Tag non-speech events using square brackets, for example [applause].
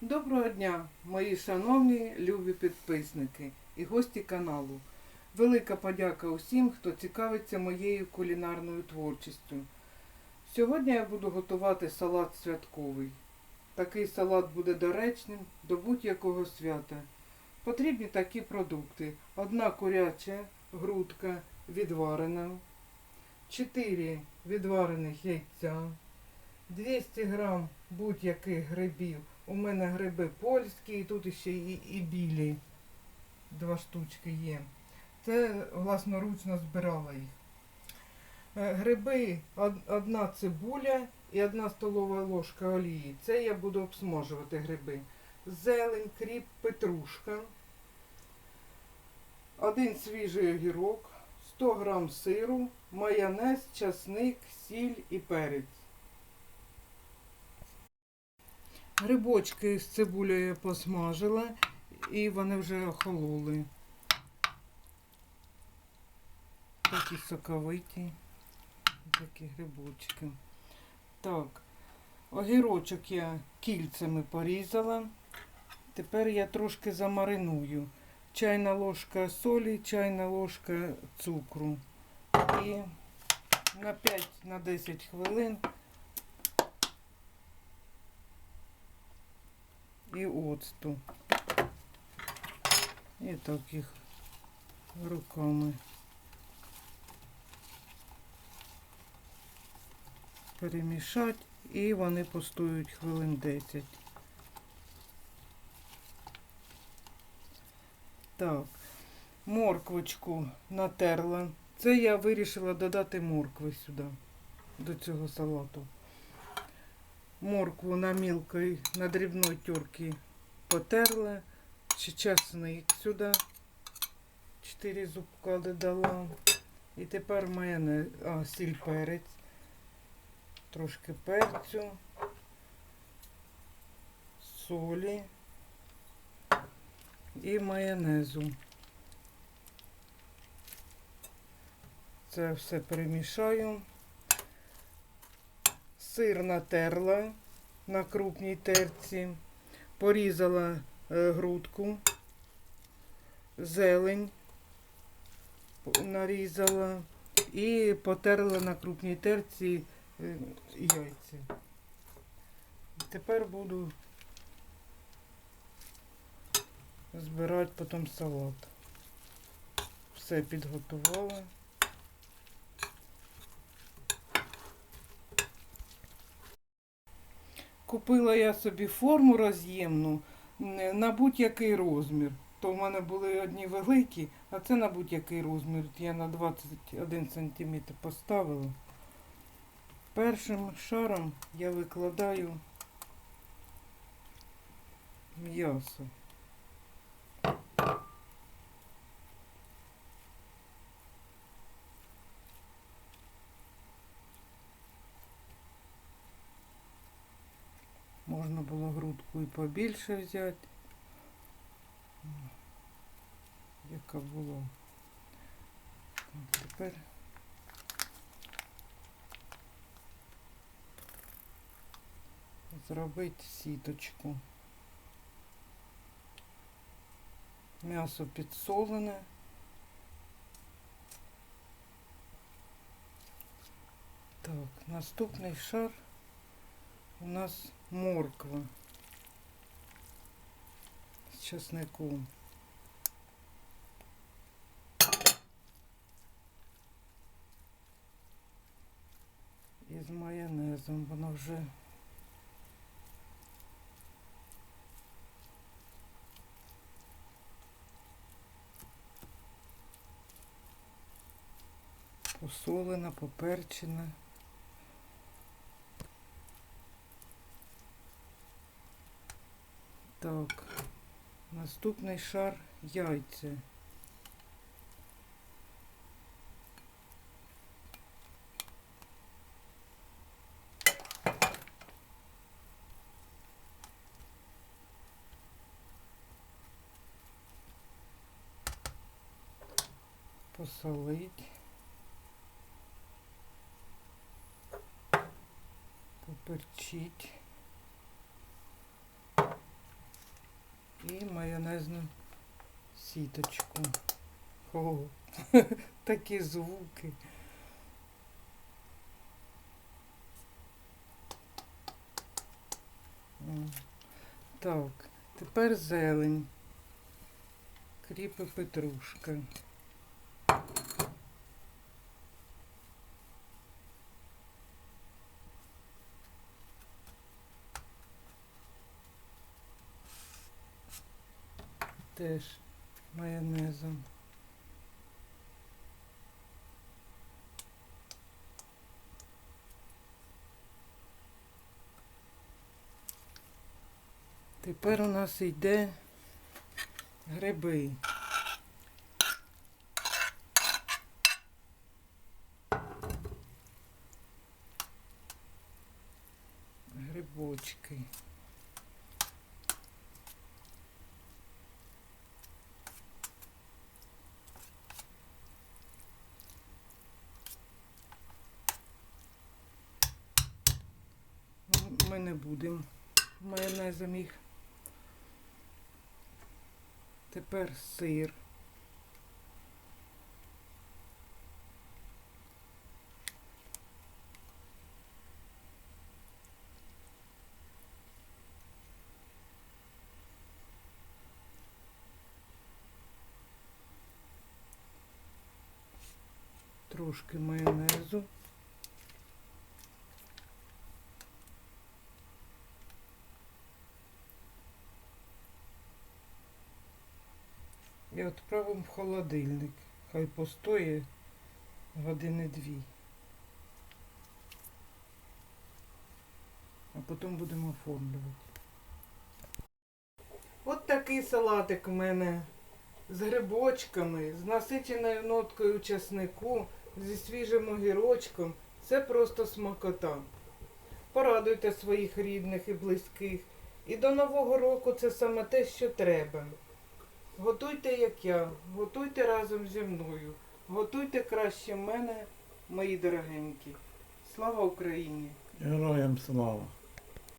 Доброго дня, мої шановні любі підписники і гості каналу. Велика подяка усім, хто цікавиться моєю кулінарною творчістю. Сьогодні я буду готувати салат святковий. Такий салат буде доречним до будь-якого свята. Потрібні такі продукти: одна куряча грудка відварена, 4 відварених яйця, 200 грам будь-яких грибів. У мене гриби польські, і тут ще і, і білі. Два штучки є. Це власноручно збирала їх. Е, Гриби, одна цибуля і одна столова ложка олії. Це я буду обсмажувати гриби. Зелень, кріп, петрушка. Один свіжий огірок, 100 грам сиру, майонез, часник, сіль і перець. Грибочки з цибулею я посмажила і вони вже охололи. Такі соковиті, такі грибочки. Так, огірочок я кільцями порізала. Тепер я трошки замариную. Чайна ложка солі, чайна ложка цукру. І на 5-10 хвилин і оцту. І так їх руками перемішати і вони постоють хвилин 10. Так, морквочку натерла. Це я вирішила додати моркви сюди, до цього салату. Моркву на мілкій, на дрібної терці потерла. Ще часник сюди. Чотири зубка додала. І тепер майонез, а, сіль перець. Трошки перцю, солі і майонезу. Це все перемішаю. Сир натерла на крупній терці, порізала е, грудку, зелень нарізала і потерла на крупній терці е, яйця. Тепер буду збирати потім салат. Все підготувала. Купила я собі форму роз'ємну на будь-який розмір. То в мене були одні великі, а це на будь-який розмір. Я на 21 см поставила. Першим шаром я викладаю м'ясо. Можна було грудку і побільше взяти. Яка. Так, Тепер зробити сіточку. М'ясо підсолене. Так, наступний шар у нас морква з чесником. І з майонезом воно вже посолена, поперчена. Так, наступний шар яйця. Посолить. Поперчить. і майонезну сіточку. О, [laughs] такі звуки. Так, тепер зелень, кріпи петрушка. Теж майонезом. Тепер у нас йде гриби. Грибочки. Будемо майонезом їх. Тепер сир. Трошки майонезу. І відправимо в холодильник. Хай постоє години дві. А потім будемо оформлювати. От такий салатик у мене з грибочками, з насиченою ноткою часнику, зі свіжим огірочком. Це просто смакота. Порадуйте своїх рідних і близьких. І до Нового року це саме те, що треба. Готуйте, як я, готуйте разом зі мною, готуйте краще мене, мої дорогенькі. Слава Україні! Героям слава!